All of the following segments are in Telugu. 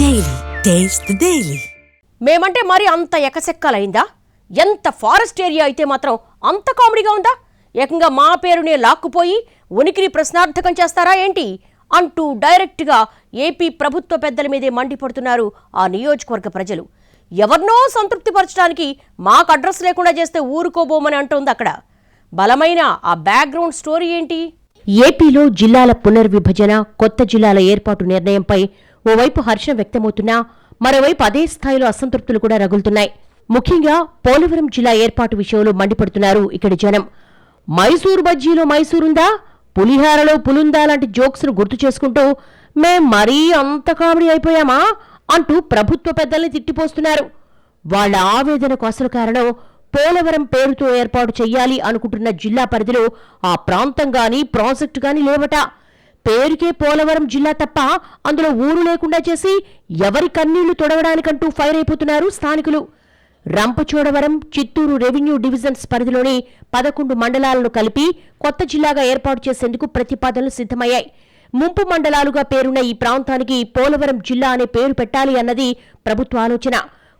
Daily. Taste the Daily. మేమంటే మరి అంత ఎకసెక్కాలైందా? ఎంత ఫారెస్ట్ ఏరియా అయితే మాత్రం అంత కామెడీగా ఉందా? ఏకంగా మా పేరునే లాక్కుపోయి ఉనికిని ప్రశ్నార్థకం చేస్తారా ఏంటి? అంటూ డైరెక్ట్గా ఏపీ ప్రభుత్వ పెద్దల మీదే మండిపడుతున్నారు ఆ నియోజకవర్గ ప్రజలు. ఎవరినో సంతృప్తిపరచడానికి మాకు అడ్రస్ లేకుండా చేస్తే ఊరుకోబోమని అంటోంది అక్కడ. బలమైన ఆ బ్యాక్గ్రౌండ్ స్టోరీ ఏంటి? ఏపీలో జిల్లాల పునర్విభజన కొత్త జిల్లాల ఏర్పాటు నిర్ణయంపై ఓవైపు హర్షం వ్యక్తమవుతున్నా మరోవైపు అదే స్థాయిలో అసంతృప్తులు కూడా రగులుతున్నాయి. ముఖ్యంగా పోలవరం జిల్లా ఏర్పాటు విషయంలో మండిపడుతున్నారు ఇక్కడి జనం. మైసూరు బజ్జీలో మైసూరుందా? పులిహారలో పులుందా? లాంటి జోక్స్ను గుర్తు చేసుకుంటూ మేం మరీ అంత కామెడీ అయిపోయామా? అంటూ ప్రభుత్వ పెద్దల్ని తిట్టిపోస్తున్నారు. వాళ్ళ ఆవేదనకు అసలు కారణం పోలవరం పేరుతో ఏర్పాటు చెయ్యాలి అనుకుంటున్న జిల్లా పరిధిలో ఆ ప్రాంతం గాని ప్రాజెక్టు గాని లేవట. పేరుకే పోలవరం జిల్లా తప్ప అందులో ఊరు లేకుండా చేసి ఎవరి కన్నీళ్ళు తొడవడానికంటూ ఫైర్ అయిపోతున్నారు స్థానికులు. రంపచోడవరం చిత్తూరు రెవెన్యూ డివిజన్స్ పరిధిలోని పదకొండు మండలాలను కలిపి కొత్త జిల్లాగా ఏర్పాటు చేసేందుకు ప్రతిపాదనలు సిద్ధమయ్యాయి. ముంపు మండలాలుగా పేరున్న ఈ ప్రాంతానికి పోలవరం జిల్లా అనే పేరు పెట్టాలి అన్నది ప్రభుత్వ ఆలోచన.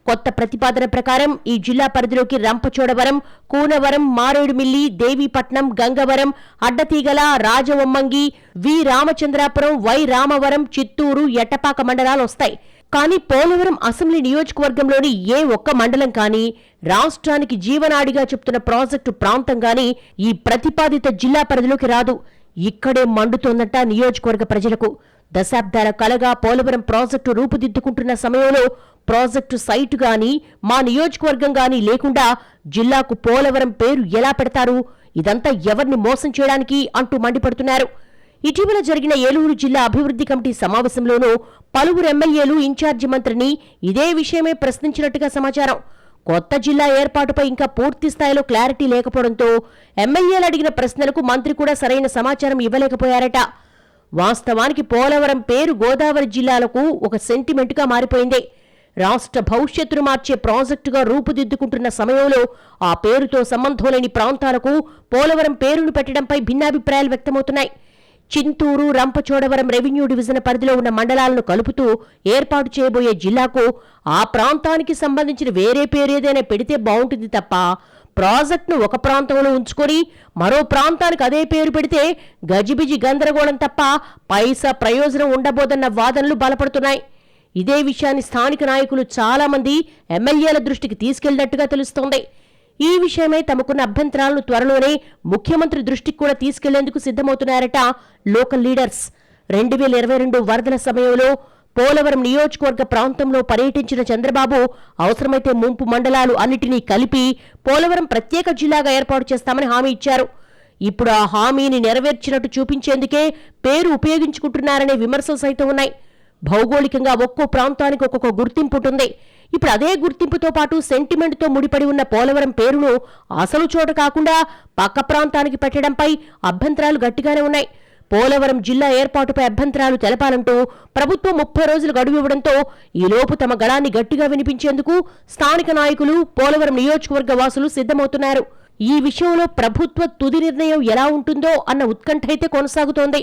కొత్త ప్రతిపాదన ప్రకారం ఈ జిల్లా పరిధిలోకి రంపచోడవరం కూనవరం మారేడుమిల్లి దేవీపట్నం గంగవరం అడ్డతీగల రాజవొమ్మంగి వి. రామచంద్రాపురం వై. రామవరం చిత్తూరు ఎట్టపాక మండలాలు వస్తాయి. కానీ పోలవరం అసెంబ్లీ నియోజకవర్గంలోని ఏ ఒక్క మండలం కానీ రాష్ట్రానికి జీవనాడిగా చెప్తున్న ప్రాజెక్టు ప్రాంతం కానీ ఈ ప్రతిపాదిత జిల్లా పరిధిలోకి రాదు. ఇక్కడే మండుతోందట నియోజకవర్గ ప్రజలకు దశాబ్దాల కలగా పోలవరం ప్రాజెక్టు రూపుదిద్దుకుంటున్న సమయంలో ప్రాజెక్టు సైటు గాని మా నియోజకవర్గం గాని లేకుండా జిల్లాకు పోలవరం పేరు ఎలా పెడతారు? ఇదంతా ఎవరిని మోసం చేయడానికి అంటూ మండిపడుతున్నారు. ఇటీవల జరిగిన ఏలూరు జిల్లా అభివృద్ధి కమిటీ సమావేశంలోనూ పలువురు ఎమ్మెల్యేలు ఇన్ఛార్జి మంత్రిని ఇదే విషయమే ప్రశ్నించినట్టుగా సమాచారం. కొత్త జిల్లా ఏర్పాటుపై ఇంకా పూర్తి స్థాయిలో క్లారిటీ లేకపోవడంతో ఎమ్మెల్యేలు అడిగిన ప్రశ్నలకు మంత్రి కూడా సరైన సమాచారం ఇవ్వలేకపోయారట. వాస్తవానికి పోలవరం పేరు గోదావరి జిల్లాలకు ఒక సెంటిమెంటుగా మారిపోయింది. రాష్ట్ర భవిష్యత్తును మార్చే ప్రాజెక్టుగా రూపుదిద్దుకుంటున్న సమయంలో ఆ పేరుతో సంబంధం లేని ప్రాంతాలకు పోలవరం పేరును పెట్టడంపై భిన్నాభిప్రాయాలు వ్యక్తమవుతున్నాయి. చింతూరు రంపచోడవరం రెవెన్యూ డివిజన్ పరిధిలో ఉన్న మండలాలను కలుపుతూ ఏర్పాటు చేయబోయే జిల్లాకు ఆ ప్రాంతానికి సంబంధించిన వేరే పేరు ఏదైనా పెడితే బాగుంటుంది తప్ప ప్రాజెక్టును ఒక ప్రాంతంలో ఉంచుకొని మరో ప్రాంతానికి అదే పేరు పెడితే గజిబిజి గందరగోళం తప్ప పైసా ప్రయోజనం ఉండబోదన్న వాదనలు బలపడుతున్నాయి. ఇదే విషయాన్ని స్థానిక నాయకులు చాలామంది ఎమ్మెల్యేల దృష్టికి తీసుకెళ్ళినట్టుగా తెలుస్తోంది. ఈ విషయమై తమకున్న అభ్యంతరాలను త్వరలోనే ముఖ్యమంత్రి దృష్టికి కూడా తీసుకెళ్ళేందుకు సిద్ధమవుతున్నారట లోకల్ లీడర్స్. రెండు వేల ఇరవై రెండు వరదల సమయంలో పోలవరం నియోజకవర్గ ప్రాంతంలో పర్యటించిన చంద్రబాబు అవసరమైతే ముంపు మండలాలు అన్నిటినీ కలిపి పోలవరం ప్రత్యేక జిల్లాగా ఏర్పాటు చేస్తామని హామీ ఇచ్చారు. ఇప్పుడు ఆ హామీని నెరవేర్చినట్టు చూపించేందుకే పేరు ఉపయోగించుకుంటున్నారనే విమర్శలు సైతం ఉన్నాయి. భౌగోళికంగా ఒక్కో ప్రాంతానికి ఒక్కొక్క గుర్తింపు ఉంటుంది. ఇప్పుడు అదే గుర్తింపుతో పాటు సెంటిమెంట్తో ముడిపడి ఉన్న పోలవరం పేరును అసలు చోట కాకుండా పక్క ప్రాంతానికి పెట్టడంపై అభ్యంతరాలు గట్టిగానే ఉన్నాయి. పోలవరం జిల్లా ఏర్పాటుపై అభ్యంతరాలు తెలపాలంటూ ప్రభుత్వం ముప్పై రోజులు గడువు ఇవ్వడంతో ఈలోపు తమ గళాన్ని గట్టిగా వినిపించేందుకు స్థానిక నాయకులు పోలవరం నియోజకవర్గ వాసులు సిద్ధమవుతున్నారు. ఈ విషయంలో ప్రభుత్వ తుది నిర్ణయం ఎలా ఉంటుందో అన్న ఉత్కంఠ అయితే కొనసాగుతోంది.